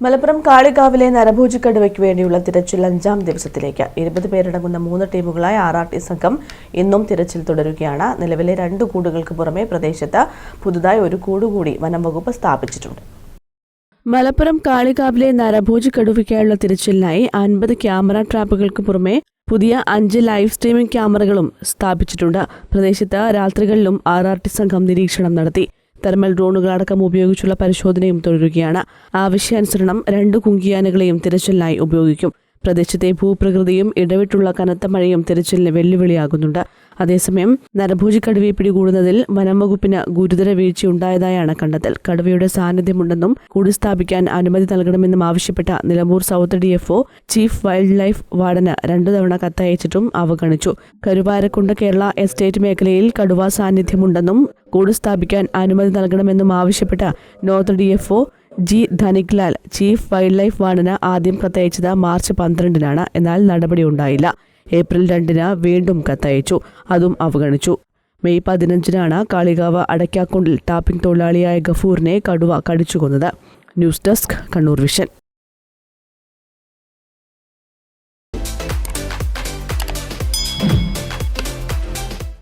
മലപ്പുറം കാളികാവിലെ നരഭോജിക്കടുവയ്ക്ക് വേണ്ടിയുള്ള തിരച്ചിൽ അഞ്ചാം ദിവസത്തിലേക്ക്. ഇരുപത് പേരടങ്ങുന്ന മൂന്ന് ടീമുകളായ ആർ ആർ ടി സംഘം ഇന്നും തിരച്ചിൽ തുടരുകയാണ്. നിലവിലെ രണ്ട് കൂടുകൾക്ക് പുറമെ പ്രദേശത്ത് പുതുതായി ഒരു കൂടുകൂടി വനം വകുപ്പ് സ്ഥാപിച്ചിട്ടുണ്ട്. മലപ്പുറം കാളികാവിലെ നരഭോജിക്കടുവയ്ക്കായുള്ള തിരച്ചിലിനായി അൻപത് ക്യാമറ ട്രാപ്പുകൾക്ക് പുറമെ പുതിയ അഞ്ച് ലൈവ് സ്ട്രീമിംഗ് ക്യാമറകളും സ്ഥാപിച്ചിട്ടുണ്ട്. പ്രദേശത്ത് രാത്രികളിലും ആർ സംഘം നിരീക്ഷണം നടത്തി. തെർമൽ ഡ്രോണുകൾ അടക്കം ഉപയോഗിച്ചുള്ള പരിശോധനയും തുടരുകയാണ്. ആവശ്യാനുസരണം രണ്ട് കുങ്കിയാനകളെയും തിരച്ചിലിനായി ഉപയോഗിക്കും. പ്രദേശത്തെ ഭൂപ്രകൃതിയും ഇടവിട്ടുള്ള കനത്ത മഴയും തിരച്ചിലിന് വെല്ലുവിളിയാകുന്നുണ്ട്. അതേസമയം നരഭോജി കടുവയെ പിടികൂടുന്നതിൽ വനം വകുപ്പിന് ഗുരുതര വീഴ്ചയുണ്ടായതായാണ് കണ്ടെത്തൽ. കടുവയുടെ സാന്നിധ്യമുണ്ടെന്നും കൂടി സ്ഥാപിക്കാൻ അനുമതി നൽകണമെന്നും ആവശ്യപ്പെട്ട Nilambur south D F chief wild life വാർഡന് രണ്ടു തവണ കത്തയച്ചിട്ടും അവഗണിച്ചു. കരുവാരക്കുണ്ട് കേരള എസ്റ്റേറ്റ് മേഖലയിൽ കടുവ സാന്നിധ്യമുണ്ടെന്നും കൂട് സ്ഥാപിക്കാൻ അനുമതി നൽകണമെന്നും ആവശ്യപ്പെട്ട north D F G Dhaniklal chief wild life വാർഡന് ആദ്യം കത്തയച്ചത് മാർച്ച് പന്ത്രണ്ടിനാണ്. എന്നാൽ നടപടി ഉണ്ടായില്ല. ഏപ്രിൽ രണ്ടിന് വീണ്ടും കത്തയച്ചു. അതും അവഗണിച്ചു. മെയ് പതിനഞ്ചിനാണ് കാളികാവ് അടയ്ക്കാക്കുണ്ടിൽ ടാപ്പിംഗ് തൊഴിലാളിയായ ഗഫൂറിനെ കടുവ കടിച്ചുകൊന്നത്. News desk Kannur vision.